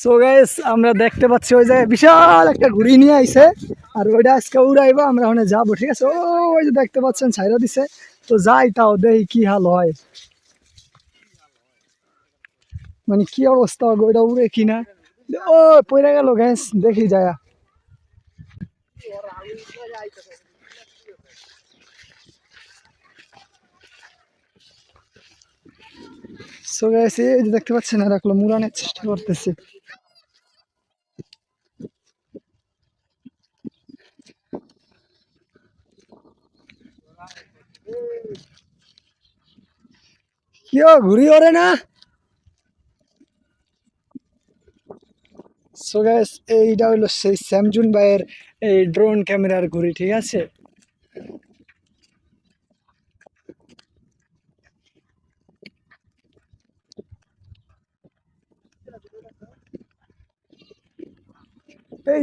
So guys আমরা দেখতে পাচ্ছি ওই জায়গায় বিশাল একটা ঘুড়ি নিয়ে আইছে, আর ওইটা আজকে উড়াইবো, আমরা ওখানে যাব, ঠিক আছে? ওই যে দেখতে পাচ্ছেন, ছাইরা দিছে। তো যাই তাও দেখি কি হাল হয়। মানে কি অবস্থা হবে ওইটা উড়ে কিনা? ও পড়ে গেল গ্যাস দেখি যায়। সো গাইস এই যে দেখতে পাচ্ছেন আর একলো মুরানের চেষ্টা করতেছে। কিও ঘুরি ওরে না? সো গাইস এইটা হলো সেই স্যামজুন ভাইয়ের এই ড্রোন ক্যামেরার ঘুড়ি, ঠিক আছে?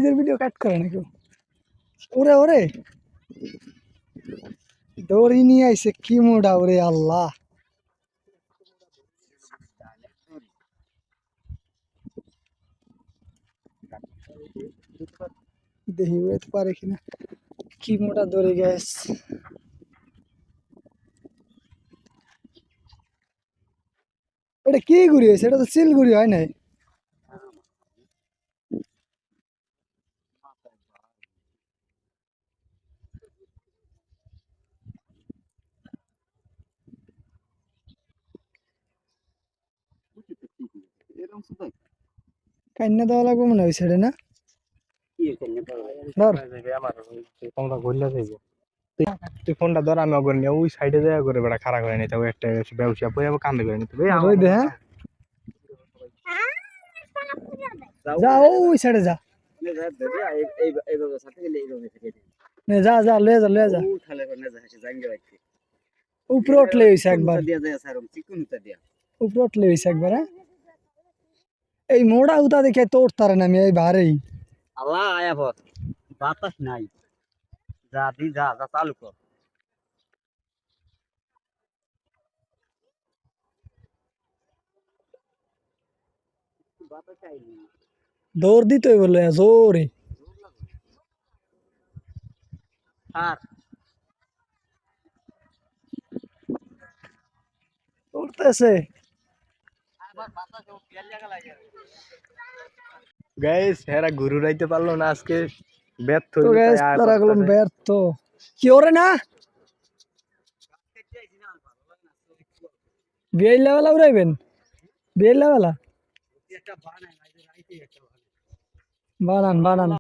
যে ভিডিও কাট করে না কেউ ওরে ওরে। দৌড়ি নিয়ে আইছে, কি মোড়া ওরে আল্লাহ। দেখি উড়াইতে পারে কিনা। কি মোটা দৌড়ে গ্যাস এটা কি ঘুরি হয়েছে এটা তো চিল ঘুরি হয় নাই। কান্না দেওয়া লাগবে মনে হয় ছেড়ে না? তুই ফোনটা ধর আমি অগর নিয়ে ওই সাইডে দেয়া করে বেড়া খাড়া করে নিতে একটা ব্যবসা পরে আবার কান্দে করে নিতে ওই দে হ্যাঁ? যা ওই সাইডে যা। নে যা যা লয়ে যা লয়ে যা। উপরে উঠলে হইছে একবার। উপরে উঠলে হইছে একবার হ্যাঁ? এই মোড়া উতা দেখে তো উঠতারে না আমি এই বাহারেই আল্লাহ আয়া ভর বাতাস নাই যা দি যা যা চালু কর বাতাস আইনি দৌড় দিতে বলে জোরে আর উঠতেছে গাইস হেরা গুরু রাইতে পারল না আজকে। ব্যর্থ তো আর তারা গেলাম ব্যর্থ। কি ওরে না? বিয়ের লেভেলা উড়াইবেন? বিয়ের লেভেলা বানান বানান।